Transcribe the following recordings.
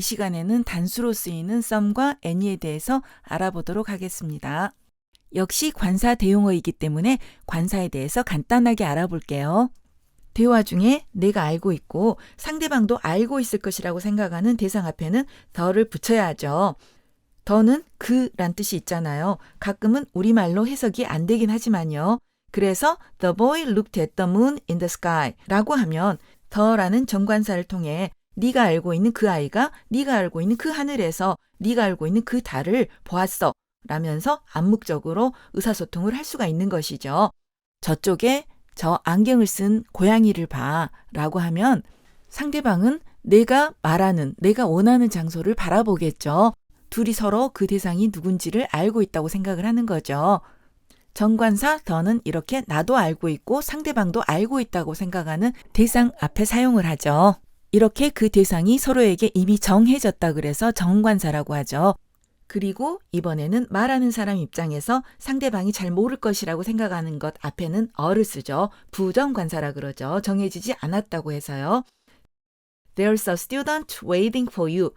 이 시간에는 단수로 쓰이는 some과 any에 대해서 알아보도록 하겠습니다. 역시 관사 대용어이기 때문에 관사에 대해서 간단하게 알아볼게요. 대화 중에 내가 알고 있고 상대방도 알고 있을 것이라고 생각하는 대상 앞에는 더를 붙여야 하죠. 더는 그란 뜻이 있잖아요. 가끔은 우리말로 해석이 안 되긴 하지만요. 그래서 The boy looked at the moon in the sky 라고 하면 더라는 정관사를 통해 네가 알고 있는 그 아이가 네가 알고 있는 그 하늘에서 네가 알고 있는 그 달을 보았어 라면서 암묵적으로 의사소통을 할 수가 있는 것이죠. 저쪽에 저 안경을 쓴 고양이를 봐 라고 하면 상대방은 내가 말하는, 내가 원하는 장소를 바라보겠죠. 둘이 서로 그 대상이 누군지를 알고 있다고 생각을 하는 거죠. 정관사 더는 이렇게 나도 알고 있고 상대방도 알고 있다고 생각하는 대상 앞에 사용을 하죠. 이렇게 그 대상이 서로에게 이미 정해졌다 그래서 정관사라고 하죠. 그리고 이번에는 말하는 사람 입장에서 상대방이 잘 모를 것이라고 생각하는 것 앞에는 어를 쓰죠. 부정관사라 그러죠. 정해지지 않았다고 해서요. There's a student waiting for you.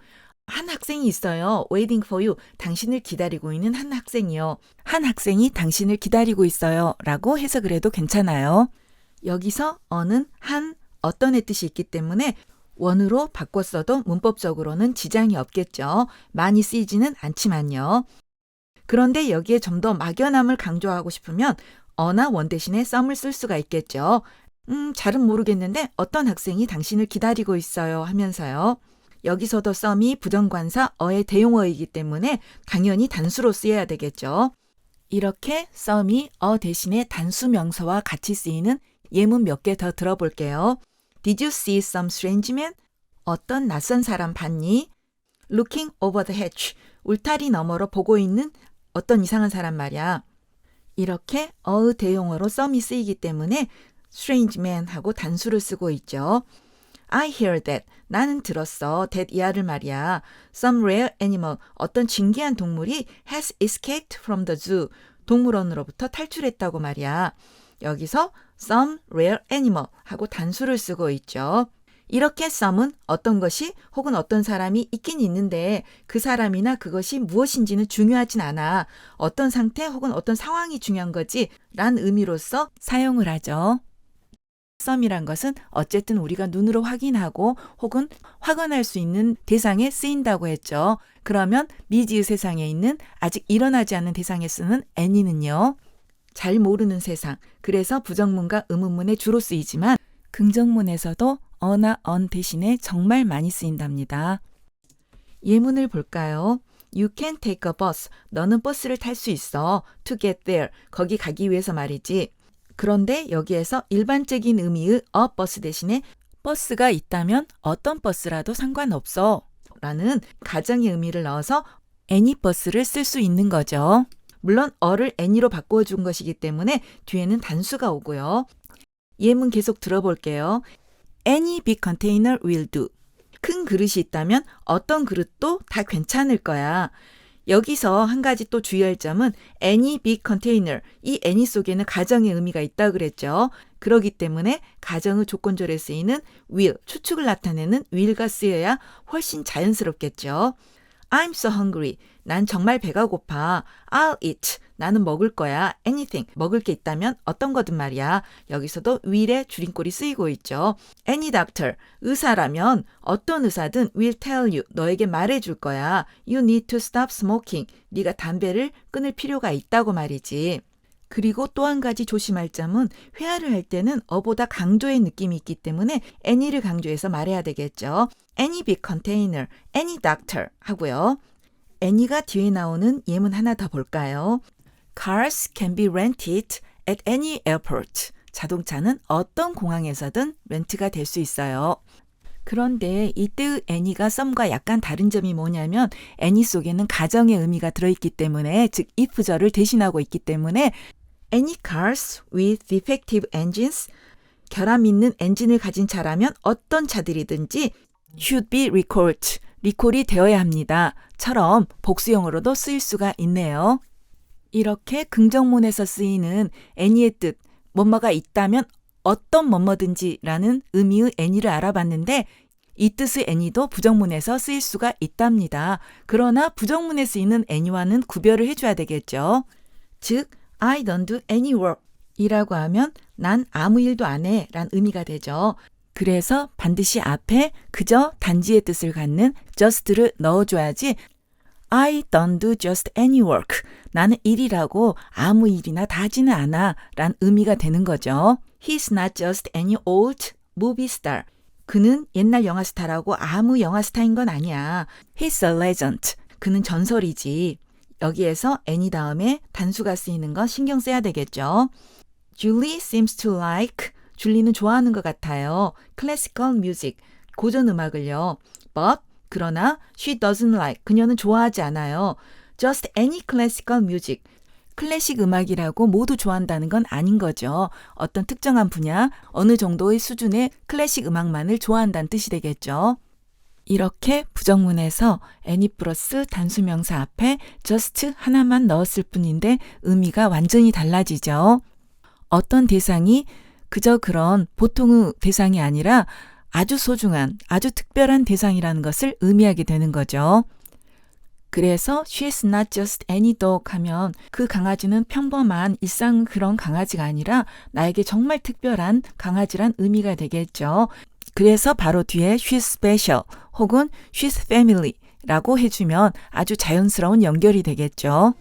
한 학생이 있어요. waiting for you. 당신을 기다리고 있는 한 학생이요. 한 학생이 당신을 기다리고 있어요. 라고 해석을 해도 괜찮아요. 여기서 어는 한 어떤의 뜻이 있기 때문에 원으로 바꿨어도 문법적으로는 지장이 없겠죠. 많이 쓰이지는 않지만요. 그런데 여기에 좀 더 막연함을 강조하고 싶으면 어나 원 대신에 썸을 쓸 수가 있겠죠. 음, 잘은 모르겠는데 어떤 학생이 당신을 기다리고 있어요 하면서요. 여기서도 썸이 부정관사 어의 대용어이기 때문에 당연히 단수로 쓰여야 되겠죠. 이렇게 썸이 어 대신에 단수 명사와 같이 쓰이는 예문 몇 개 더 들어볼게요. Did you see some strange man? 어떤 낯선 사람 봤니? Looking over the hedge. 울타리 너머로 보고 있는 어떤 이상한 사람 말이야. 이렇게 어의 대용어로 썸이 쓰이기 때문에 strange man 하고 단수를 쓰고 있죠. I hear that. 나는 들었어. that 이하를 말이야. Some rare animal. 어떤 진귀한 동물이 has escaped from the zoo. 동물원으로부터 탈출했다고 말이야. 여기서 some rare animal 하고 단수를 쓰고 있죠. 이렇게 some은 어떤 것이 혹은 어떤 사람이 있긴 있는데 그 사람이나 그것이 무엇인지는 중요하진 않아. 어떤 상태 혹은 어떤 상황이 중요한 거지 란 의미로서 사용을 하죠. 썸이란 것은 어쨌든 우리가 눈으로 확인하고 혹은 확언할 수 있는 대상에 쓰인다고 했죠. 그러면 미지의 세상에 있는 아직 일어나지 않은 대상에 쓰는 any는요. 잘 모르는 세상. 그래서 부정문과 의문문에 주로 쓰이지만 긍정문에서도 어나 언 대신에 정말 많이 쓰인답니다. 예문을 볼까요? You can take a bus. 너는 버스를 탈 수 있어. To get there. 거기 가기 위해서 말이지. 그런데 여기에서 일반적인 의미의 a 버스 대신에 버스가 있다면 어떤 버스라도 상관없어. 라는 가정의 의미를 넣어서 any 버스를 쓸 수 있는 거죠. 물론 어를 any로 바꿔준 것이기 때문에 뒤에는 단수가 오고요. 예문 계속 들어볼게요. Any big container will do. 큰 그릇이 있다면 어떤 그릇도 다 괜찮을 거야. 여기서 한 가지 또 주의할 점은 any big container, 이 any 속에는 가정의 의미가 있다 그랬죠. 그러기 때문에 가정의 조건절에 쓰이는 will, 추측을 나타내는 will가 쓰여야 훨씬 자연스럽겠죠. I'm so hungry. 난 정말 배가 고파. I'll eat. 나는 먹을 거야. anything. 먹을 게 있다면 어떤 거든 말이야. 여기서도 will의 줄임꼴이 쓰이고 있죠. any doctor. 의사라면 어떤 의사든 will tell you. 너에게 말해 줄 거야. You need to stop smoking. 네가 담배를 끊을 필요가 있다고 말이지. 그리고 또 한 가지 조심할 점은 회화를 할 때는 어보다 강조의 느낌이 있기 때문에 any를 강조해서 말해야 되겠죠. any big container, any doctor 하고요. any가 뒤에 나오는 예문 하나 더 볼까요? Cars can be rented at any airport. 자동차는 어떤 공항에서든 렌트가 될 수 있어요. 그런데 이때의 any가 썸과 약간 다른 점이 뭐냐면 any 속에는 가정의 의미가 들어있기 때문에 즉 if절을 대신하고 있기 때문에 any cars with defective engines 결함 있는 엔진을 가진 차라면 어떤 차들이든지 should be recalled 리콜이 되어야 합니다. 처럼 복수형으로도 쓰일 수가 있네요. 이렇게 긍정문에서 쓰이는 any의 뜻, 뭐뭐가 있다면 어떤 뭐뭐든지라는 의미의 any를 알아봤는데 이 뜻의 any도 부정문에서 쓰일 수가 있답니다. 그러나 부정문에 쓰이는 any와는 구별을 해줘야 되겠죠. 즉, I don't do any work 이라고 하면 난 아무 일도 안 해 란 의미가 되죠. 그래서 반드시 앞에 그저 단지의 뜻을 갖는 just를 넣어줘야지 I don't do just any work. 나는 일이라고 아무 일이나 다 하지는 않아 란 의미가 되는 거죠. He's not just any old movie star. 그는 옛날 영화 스타라고 아무 영화 스타인 건 아니야. He's a legend. 그는 전설이지. 여기에서 any 다음에 단수가 쓰이는 건 신경 써야 되겠죠. Julie seems to like. 줄리는 좋아하는 것 같아요. classical music. 고전 음악을요. But 그러나 she doesn't like. 그녀는 좋아하지 않아요. just any classical music. 클래식 음악이라고 모두 좋아한다는 건 아닌 거죠. 어떤 특정한 분야, 어느 정도의 수준의 클래식 음악만을 좋아한다는 뜻이 되겠죠. 이렇게 부정문에서 any 플러스 단수명사 앞에 just 하나만 넣었을 뿐인데 의미가 완전히 달라지죠. 어떤 대상이 그저 그런 보통의 대상이 아니라 아주 소중한, 아주 특별한 대상이라는 것을 의미하게 되는 거죠. 그래서 she's not just any dog 하면 그 강아지는 평범한 일상 그런 강아지가 아니라 나에게 정말 특별한 강아지란 의미가 되겠죠. 그래서 바로 뒤에 she's special 혹은 she's family 라고 해주면 아주 자연스러운 연결이 되겠죠.